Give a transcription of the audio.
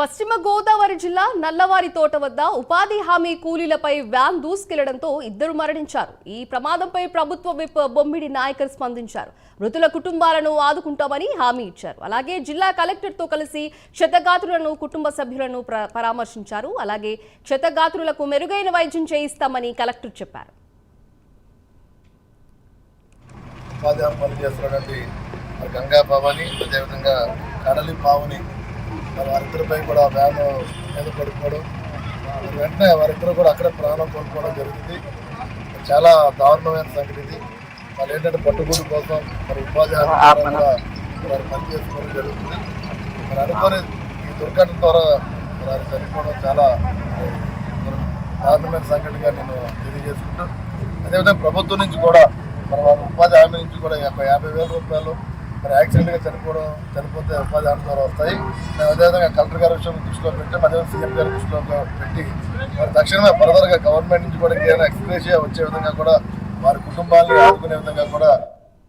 పశ్చిమ గోదావరి జిల్లా నల్లవారి తోట వద్ద ఉపాధి హామీ కూలీలపై వ్యాన్ దూసుకెళ్ళడంతో ఇద్దరు మరణించారు. ఈ ప్రమాదంపై ప్రభుత్వ విప్ బొమ్మిడి నాయకర్ స్పందించారు. మృతుల కుటుంబాలను ఆదుకుంటామని హామీ ఇచ్చారు. అలాగే జిల్లా కలెక్టర్తో కలిసి క్షతగాత్రులను కుటుంబ సభ్యులను పరామర్శించారు. అలాగే క్షతగాత్రులకు మెరుగైన వైద్యం చేయిస్తామని కలెక్టర్ చెప్పారు. గంగా పావని అదేవిధంగా కడలి పావుని మరి వారిద్దరిపై కూడా వ్యాన్ మీద పడిపోవడం మరి వెంటనే వారిద్దరు కూడా అక్కడే ప్రాణం కోల్పోవడం జరిగింది. చాలా దారుణమైన సంగతి ఇది. వాళ్ళు ఏంటంటే పట్టుబడి కోసం మరి ఉపాధి హామీ ద్వారా కూడా వారు పనిచేసుకోవడం జరుగుతుంది. మరి అనుకోని ఈ దుర్ఘటన ద్వారా వారు చనిపోవడం చాలా దారుణమైన సంఘటనగా నేను తెలియజేసుకుంటూ అదేవిధంగా ప్రభుత్వం నుంచి కూడా మరి వాళ్ళ ఉపాధి హామీ నుంచి కూడా ఒక యాభై వేల రూపాయలు మరి యాక్సిడెంట్గా చనిపోవడం చనిపోతే ఉపాధి హామీ ద్వారా వస్తాయి. మేము అదేవిధంగా కలెక్టర్ గారి విషయం దృష్టిలో పెట్టి అదేవిధంగా సీఎం గారి దృష్టిలో పెట్టి మరి తక్షణమే ఫర్దర్గా గవర్నమెంట్ నుంచి కూడా ఏదైనా ఎక్స్ప్రెస్ వచ్చే విధంగా కూడా వారి కుటుంబాలను ఆదుకునే విధంగా కూడా